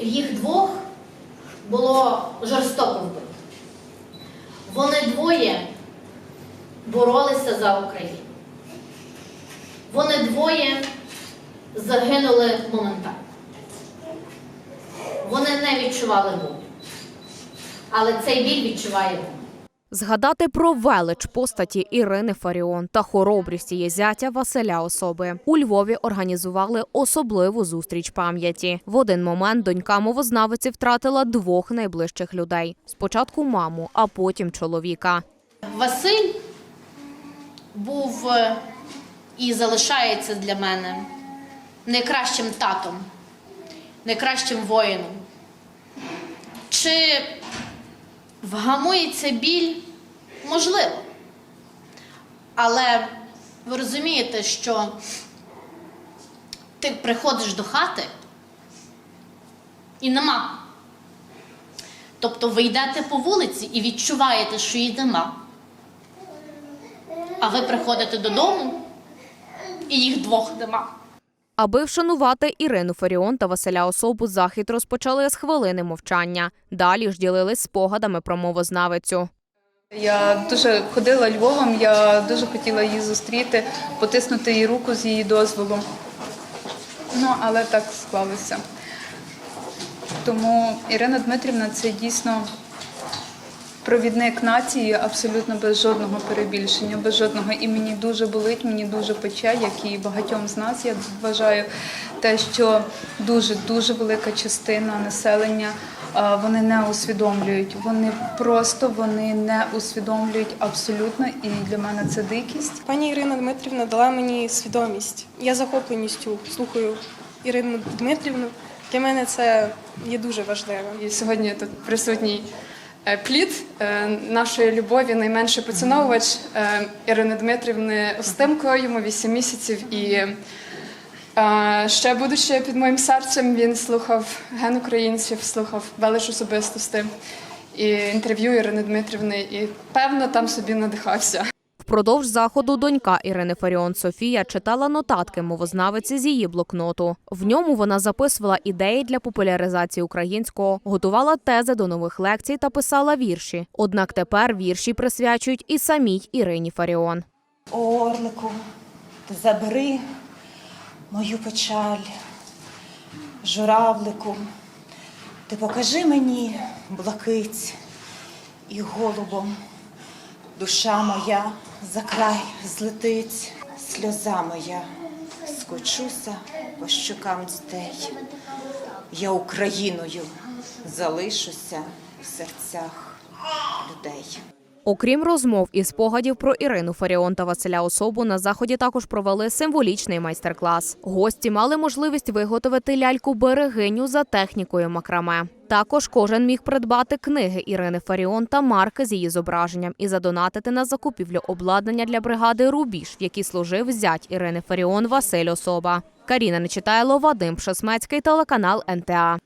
їх двох було жорстоко вбито. Вони двоє боролися за Україну. Вони двоє загинули моментально. Вони не відчували болю. Але цей біль відчуває Бог. Згадати про велич постаті Ірини Фаріон та хоробрість її зятя Василя Особи. У Львові організували особливу зустріч пам'яті. В один момент донька мовознавиці втратила двох найближчих людей: спочатку маму, а потім чоловіка. Василь був е, і залишається для мене найкращим татом, найкращим воїном. Чи вгамується біль? Можливо. Але ви розумієте, що ти приходиш до хати і нема. Тобто ви йдете по вулиці і відчуваєте, що її нема. А ви приходите додому, і їх двох нема. Аби вшанувати Ірину Фаріон та Василя Особу, захід розпочали з хвилини мовчання. Далі ж ділились спогадами про мовознавицю. Я дуже ходила Львовом, я дуже хотіла її зустріти, потиснути їй руку з її дозволу. Ну, але так склалося. Тому Ірина Дмитрівна це дійсно провідник нації, абсолютно без жодного перебільшення, без жодного. І мені дуже болить, мені дуже пече, як і багатьом з нас. Я вважаю те, що дуже дуже велика частина населення. Вони не усвідомлюють, вони просто вони не усвідомлюють абсолютно, і для мене це дикість. Пані Ірина Дмитрівна дала мені свідомість. Я захопленістю слухаю Ірину Дмитрівну. Для мене це є дуже важливо. І сьогодні тут присутній плід е, нашої любові, найменший поціновувач е, Ірини Дмитрівни Остимко, йому 8 місяців. І е, ще будучи під моїм серцем, він слухав ген українців, слухав велич особистості і інтерв'ю Ірини Дмитрівни, і певно там собі надихався. Впродовж заходу донька Ірини Фаріон Софія читала нотатки мовознавиці з її блокноту. В ньому вона записувала ідеї для популяризації українського, готувала тези до нових лекцій та писала вірші. Однак тепер вірші присвячують і самій Ірині Фаріон. Орлику, ти забери мою печаль, журавлику, ти покажи мені блакить і голубом. Душа моя за край злетить, сльоза моя, скочуся по щокам дітей. Я Україною залишуся в серцях людей. Окрім розмов і спогадів про Ірину Фаріон та Василя Особу, на заході також провели символічний майстер-клас. Гості мали можливість виготовити ляльку берегиню за технікою макраме. Також кожен міг придбати книги Ірини Фаріон та марки з її зображенням і задонатити на закупівлю обладнання для бригади Рубіж, в якій служив зять Ірини Фаріон Василь Особа. Каріна Нечитайло, Вадим Пшесмецький, телеканал НТА.